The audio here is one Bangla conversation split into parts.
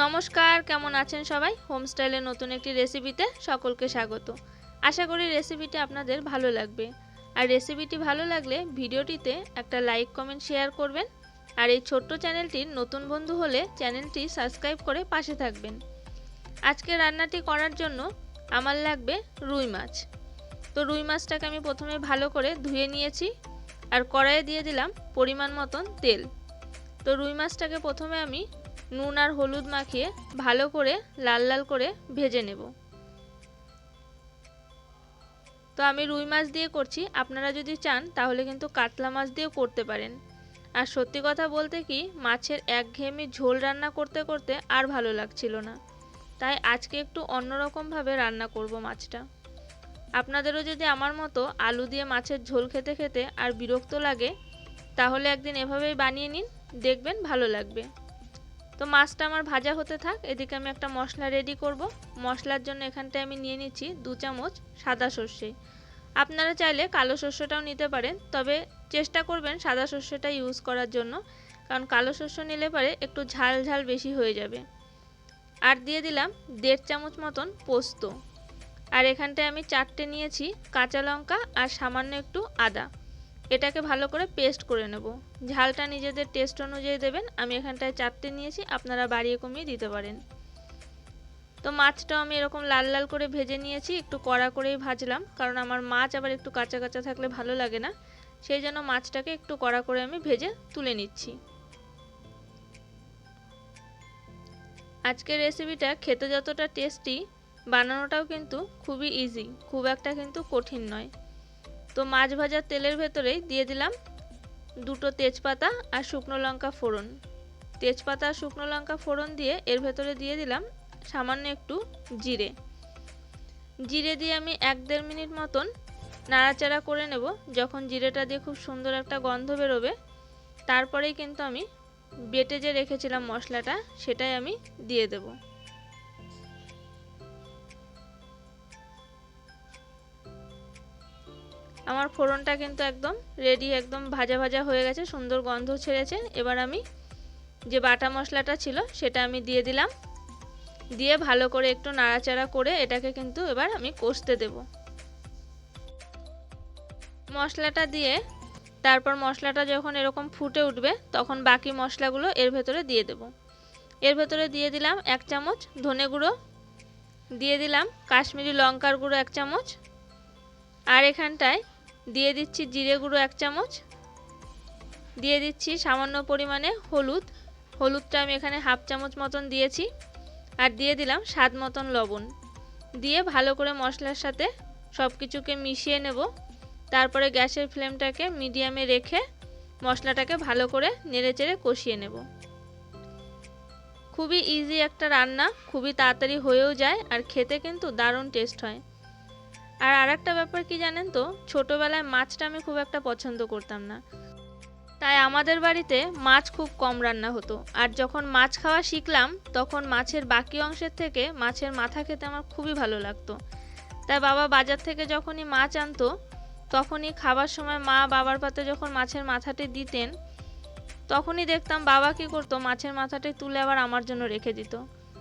নমস্কার, কেমন আছেন সবাই? হোমস্টাইলের নতুন একটি রেসিপিতে সকলকে স্বাগত। আশা করি রেসিপিটি আপনাদের ভালো লাগবে। আর রেসিপিটি ভালো লাগলে ভিডিওটিতে একটা লাইক কমেন্ট শেয়ার করবেন। আর এই ছোট্ট চ্যানেলটির নতুন বন্ধু হলে চ্যানেলটি সাবস্ক্রাইব করে পাশে থাকবেন। আজকে রান্নাটি করার জন্য আমার লাগবে রুই মাছ। তো রুই মাছটাকে আমি প্রথমে ভালো করে ধুয়ে নিয়েছি। আর কড়াইয়ে দিয়ে দিলাম পরিমাণ মতন তেল। তো রুই মাছটাকে প্রথমে আমি নুন আর হলুদ মাখিয়ে ভালো করে লাল লাল করে ভেজে নেব। তো আমি রুই মাছ দিয়ে করছি। আপনারা যদি চান, তাহলে কিন্তু কাতলা মাছ দিয়েও করতে পারেন। আর সত্যি কথা বলতে কি, মাছের একঘেয়েমি ঝোল রান্না করতে করতে আর ভালো লাগছিল না। তাই আজকে একটু অন্যরকমভাবে রান্না করব মাছটা। আপনাদেরও যদি আমার মতো আলু দিয়ে মাছের ঝোল খেতে খেতে আর বিরক্ত লাগে, তাহলে একদিন এভাবেই বানিয়ে নিন। দেখবেন ভালো লাগবে। তো মাছটা আমার ভাজা হতে থাক, এদিকে আমি একটা মশলা রেডি করব। মশলার জন্য এখানটায় আমি নিয়ে নিচ্ছি দু চামচ সাদা সর্ষে। আপনারা চাইলে কালো শস্যটাও নিতে পারেন, তবে চেষ্টা করবেন সাদা শস্যটা ইউজ করার জন্য, কারণ কালো শস্য নিলে পারে একটু ঝাল ঝাল বেশি হয়ে যাবে। আর দিয়ে দিলাম দেড় চামচ মতন পোস্ত। আর এখানটায় আমি চারটে নিয়েছি কাঁচা লঙ্কা আর সামান্য একটু আদা। এটাকে ভালো করে পেস্ট করে নেব। ঝালটা নিজেদের টেস্ট অনুযায়ী দেবেন। আমি এখানটায় চারটে নিয়েছি, আপনারা বাড়িয়ে কমিয়ে দিতে পারেন। তো মাছটাও আমি এরকম লাল লাল করে ভেজে নিয়েছি, একটু কড়া করেই ভাজলাম, কারণ আমার মাছ আবার একটু কাঁচা কাঁচা থাকলে ভালো লাগে না। সেই জন্য মাছটাকে একটু কড়া করে আমি ভেজে তুলে নিচ্ছি। আজকের রেসিপিটা খেতে যতটা টেস্টি বানানোটাও কিন্তু খুবই ইজি খুব একটা কিন্তু কঠিন নয়। তো মাছ ভাজার তেলের ভেতরেই দিয়ে দিলাম দুটো তেজপাতা আর শুকনো লঙ্কা ফোড়ন। তেজপাতা আর শুকনো লঙ্কা ফোড়ন দিয়ে এর ভেতরে দিয়ে দিলাম সামান্য একটু জিরে। জিরে দিয়ে আমি এক দেড় মিনিট মতন নাড়াচাড়া করে নেব, যখন জিরেটা দিয়ে খুব সুন্দর একটা গন্ধ বেরোবে। তারপরেই কিন্তু আমি বেটে যে রেখেছিলাম মশলাটা, সেটাই আমি দিয়ে দেবো। আমার ফোড়নটা কিন্তু একদম রেডি একদম ভাজা ভাজা হয়ে গেছে, সুন্দর গন্ধ ছেড়েছে। এবার আমি যে বাটা মশলাটা ছিল সেটা আমি দিয়ে দিলাম। দিয়ে ভালো করে একটু নাড়াচাড়া করে এটাকে কিন্তু এবার আমি কষতে দেব। মশলাটা দিয়ে তারপর মশলাটা যখন এরকম ফুটে উঠবে, তখন বাকি মশলাগুলো এর ভেতরে দিয়ে দেব। এর ভেতরে দিয়ে দিলাম এক চামচ ধনে গুঁড়ো, দিয়ে দিলাম কাশ্মীরি লঙ্কার গুঁড়ো এক চামচ। আর এখানটায় দিয়ে দিচ্ছি জিরে গুঁড়ো এক চামচ। দিয়ে দিচ্ছি সামান্য পরিমাণে হলুদ। হলুদটা আমি এখানে হাফ চামচ মতন দিয়েছি। আর দিয়ে দিলাম স্বাদ মতন লবণ। দিয়ে ভালো করে মশলার সাথে সব কিছুকে মিশিয়ে নেব। তারপরে গ্যাসের ফ্লেমটাকে মিডিয়ামে রেখে মশলাটাকে ভালো করে নেড়েচেড়ে কষিয়ে নেব। খুবই ইজি একটা রান্না, খুবই তাড়াতাড়ি হয়েও যায় আর খেতে কিন্তু দারুণ টেস্ট হয়। আর আরেকটা ব্যাপার কি জানেন তো? ছোটোবেলায় মাছটা আমি খুব একটা পছন্দ করতাম না। তাই আমাদের বাড়িতে মাছ খুব কম রান্না হতো। আর যখন মাছ খাওয়া শিখলাম, তখন মাছের বাকি অংশের থেকে মাছের মাথা খেতে আমার খুবই ভালো লাগতো। তাই বাবা বাজার থেকে যখনই মাছ আনতো, তখনই খাবার সময় মা বাবার পাতে যখন মাছের মাথাটি দিতেন, তখনই দেখতাম বাবা কি করতো, মাছের মাথাটি তুলে আবার আমার জন্য রেখে দিত।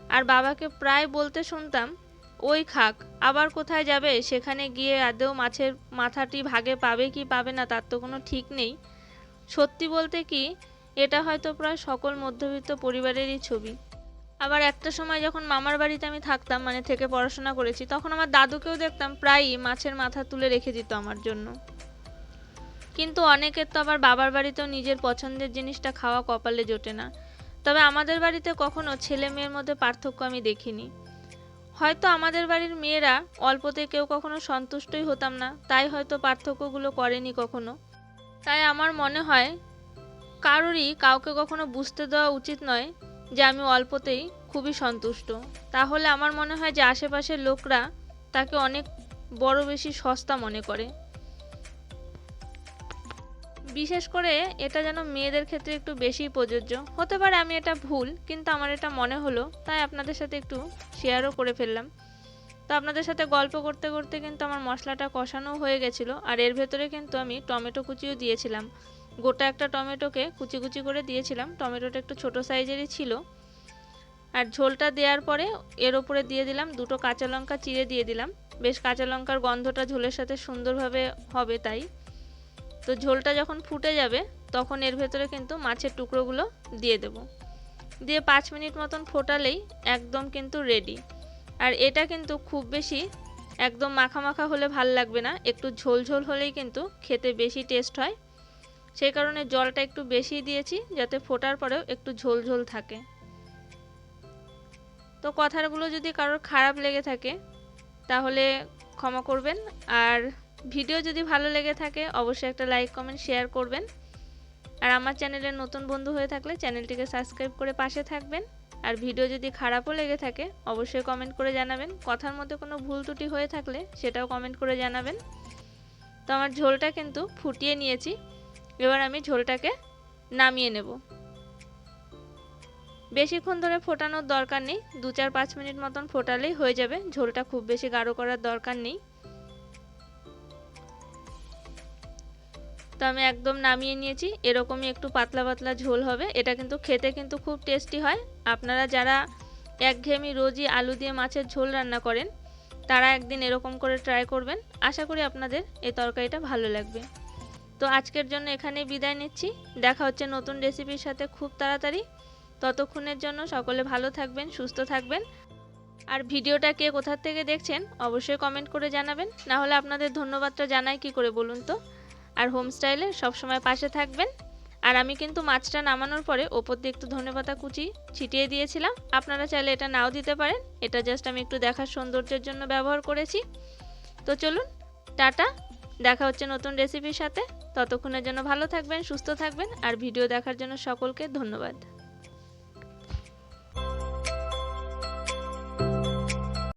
আর বাবাকে প্রায় বলতে শুনতাম ওই খাক, আবার কোথায় যাবে? সেখানে গিয়ে আদৌ মাছের মাথাটি ভাগে পাবে কি পাবে না, তার তো কোনো ঠিক নেই। সত্যি বলতে কি, এটা হয়তো প্রায় সকল মধ্যবিত্ত পরিবারেরই ছবি। আবার একটা সময় যখন মামার বাড়িতে আমি থাকতাম মানে থেকে পড়াশোনা করেছি, তখন আমার দাদুকেও দেখতাম প্রায়ই মাছের মাথা তুলে রেখে দিত আমার জন্য। কিন্তু অনেকের তো আবার বাবার বাড়িতেও নিজের পছন্দের জিনিসটা খাওয়া কপালে জোটে না। তবে আমাদের বাড়িতে কখনো ছেলে মেয়ের মধ্যে পার্থক্য আমি দেখিনি। হয়তো আমাদের বাড়ির মেয়েরা অল্পতে কেউ কখনো সন্তুষ্টই হতাম না, তাই হয়তো পার্থক্যগুলো করেনি কখনো। তাই আমার মনে হয়, কারোরই কাউকে কখনো বুঝতে দেওয়া উচিত নয় যে আমি অল্পতেই খুবই সন্তুষ্ট। তাহলে আমার মনে হয় যে আশেপাশের লোকরা তাকে অনেক বড় বেশি সস্তা মনে করে। বিশেষ করে এটা যেন মেয়েদের ক্ষেত্রে একটু বেশি প্রযোজ্য। হতে পারে আমি এটা ভুল, কিন্তু আমার এটা মনে হলো, তাই আপনাদের সাথে একটু শেয়ারও করে ফেললাম। তো আপনাদের সাথে গল্প করতে করতে কিন্তু আমার মশলাটা কষানো হয়ে গেছিল, আর এর ভেতরে কিন্তু আমি টমেটো কুচিও দিয়েছিলাম। গোটা একটা টমেটোকে কুচি কুচি করে দিয়েছিলাম, টমেটোটা একটু ছোট সাইজেরই ছিল। আর ঝোলটা দেওয়ার পরে এর ওপরে দিয়ে দিলাম দুটো কাঁচা লঙ্কা চিড়ে দিয়ে দিলাম। বেশ কাঁচা লঙ্কার গন্ধটা ঝোলের সাথে সুন্দরভাবে হবে তাই। তো ঝোলটা যখন ফুটে যাবে, তখন এর ভেতরে কিন্তু মাছের টুকরোগুলো দিয়ে দেব। দিয়ে পাঁচ মিনিট মতন ফোটালেই একদম কিন্তু রেডি আর এটা কিন্তু খুব বেশি একদম মাখা মাখা হলে ভালো লাগবে না, একটু ঝোল ঝোল হলেই কিন্তু খেতে বেশি টেস্ট হয়। সেই কারণে জলটা একটু বেশি দিয়েছি, যাতে ফোটার পরেও একটু ঝোল ঝোল থাকে। তো কথাগুলো যদি কারোর খারাপ লেগে থাকে, তাহলে ক্ষমা করবেন। আর ভিডিও যদি ভালো লেগে থাকে, অবশ্যই একটা লাইক, কমেন্ট, শেয়ার করবেন। আর আমার চ্যানেলের নতুন বন্ধু হয়ে থাকলে চ্যানেলটিকে সাবস্ক্রাইব করে পাশে থাকবেন। আর ভিডিও যদি খারাপও লেগে থাকে, অবশ্যই কমেন্ট করে জানাবেন। কথার মধ্যে কোনো ভুল ত্রুটি হয়ে থাকলে সেটাও কমেন্ট করে জানাবেন। তো আমার ঝোলটা কিন্তু ফুটিয়ে নিয়েছি। এবার আমি ঝোলটাকে নামিয়ে নেব। বেশিক্ষণ ধরে ফোটানোর দরকার নেই। দু চার পাঁচ মিনিট মতন ফোটালেই হয়ে যাবে। ঝোলটা খুব বেশি গাঢ় করার দরকার নেই। তো আমি একদম নামিয়ে নিয়েছি। এরকমই একটু পাতলা পাতলা ঝোল হবে। এটা কিন্তু খেতে কিন্তু খুব টেস্টি হয়। আপনারা যারা একঘেয়েমি রোজই আলু দিয়ে মাছের ঝোল রান্না করেন, তারা একদিন এরকম করে ট্রাই করবেন। আশা করি আপনাদের এই তরকারিটা ভালো লাগবে। তো আজকের জন্য এখানেই বিদায় নিচ্ছি। দেখা হচ্ছে নতুন রেসিপির সাথে খুব তাড়াতাড়ি। ততক্ষণের জন্য সকলে ভালো থাকবেন, সুস্থ থাকবেন। আর ভিডিওটা কে কোথার থেকে দেখছেন, অবশ্যই কমেন্ট করে জানাবেন। না হলে আপনাদের ধন্যবাদটা জানাই কি করে বলুন তো? আর হোম স্টাইলে সবসময় পাশে থাকবেন। আর আমি কিন্তু মাছটা নামানোর পরে ওপর দিয়ে একটু ধনেপাতা কুচি ছিটিয়ে দিয়েছিলাম। আপনারা চাইলে এটা নাও দিতে পারেন। এটা জাস্ট আমি একটু দেখার সৌন্দর্যের জন্য ব্যবহার করেছি। তো চলুন, টাটা। দেখা হচ্ছে নতুন রেসিপির সাথে। ততক্ষণের জন্য ভালো থাকবেন, সুস্থ থাকবেন। আর ভিডিও দেখার জন্য সকলকে ধন্যবাদ।